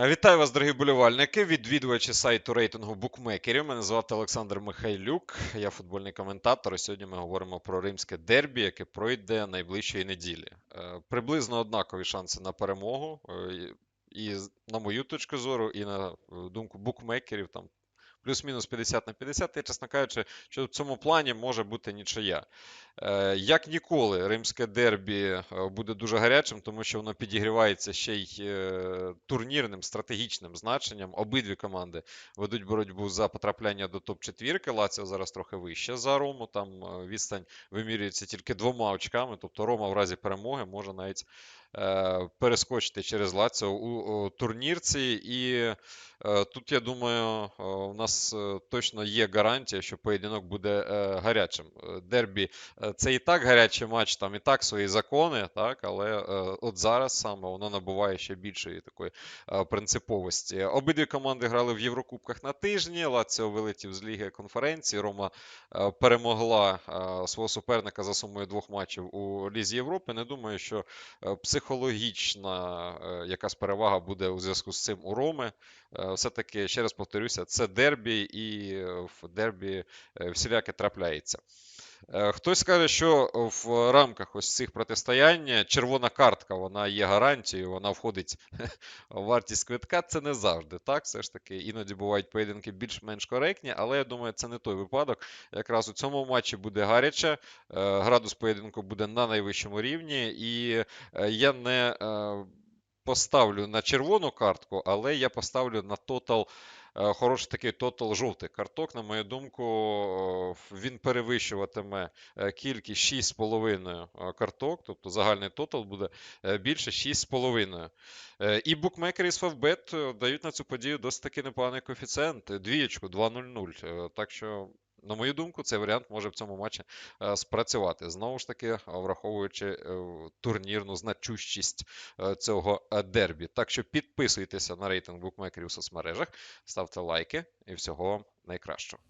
Е, Вітаю вас, дорогі болівальники, відвідувачі сайту рейтингу букмекерів. Мене звати Олександр Михайлюк, я футбольний коментатор. І сьогодні ми говоримо про римське дербі, яке пройде найближчої неділі. Е, Приблизно однакові шанси на перемогу. е, і- на мою точку зору, і на думку букмекерів, там плюс-мінус 50 на 50. Я, чесно кажучи, що в цьому плані може бути нічия. Е, Як ніколи, римське дербі е, буде дуже гарячим, тому що воно підігрівається ще й е, турнірним стратегічним значенням. Обидві команди ведуть боротьбу за потрапляння до топ-четвірки. Лаціо зараз трохи вище за Рому. Там відстань вимірюється тільки двома очками. Тобто Рома в разі перемоги може навіть перескочити через Лаціо у, турнірці. І тут, я думаю, у нас точно є гарантія, що поєдинок буде гарячим. Дербі це і так гарячий матч, там і так свої закони, так, але е, от зараз саме воно набуває ще більшої такої е, принциповості. Обидві команди грали в Єврокубках на тижні. Лаціо вилетів з Ліги конференції. Рома е, перемогла свого суперника за сумою двох матчів у Лізі Європи. Не думаю, що психологічна якась перевага буде у зв'язку з цим у Роми. Все-таки, ще раз повторюся, це дербі, і в дербі всіляке трапляється. Е, Хтось скаже, що в рамках ось цих протистоянь червона картка вона є гарантією, вона входить в вартість квитка. Це не завжди так. Все ж таки, іноді бувають поєдинки більш-менш коректні, але я думаю, це не той випадок. Якраз у цьому матчі буде гаряче, е, градус поєдинку буде на найвищому рівні, і е, я не е, поставлю на червону картку, але я поставлю на тотал. е, Хороший такий тотал жовтий карток, на мою думку, він перевищуватиме е, кількість 6,5 е, карток, тобто загальний тотал буде е, більше 6,5. Е, І букмекери з Favbet е, дають на цю подію досить таки непоганий коефіцієнт, е, двієчку 2,00. Е, Так що, на мою думку, цей варіант може в цьому матчі е, спрацювати. Знову ж таки, враховуючи е, турнірну значущість е, цього дербі. Так що підписуйтеся на рейтинг букмекерів у соцмережах, ставте лайки і всього вам найкращого.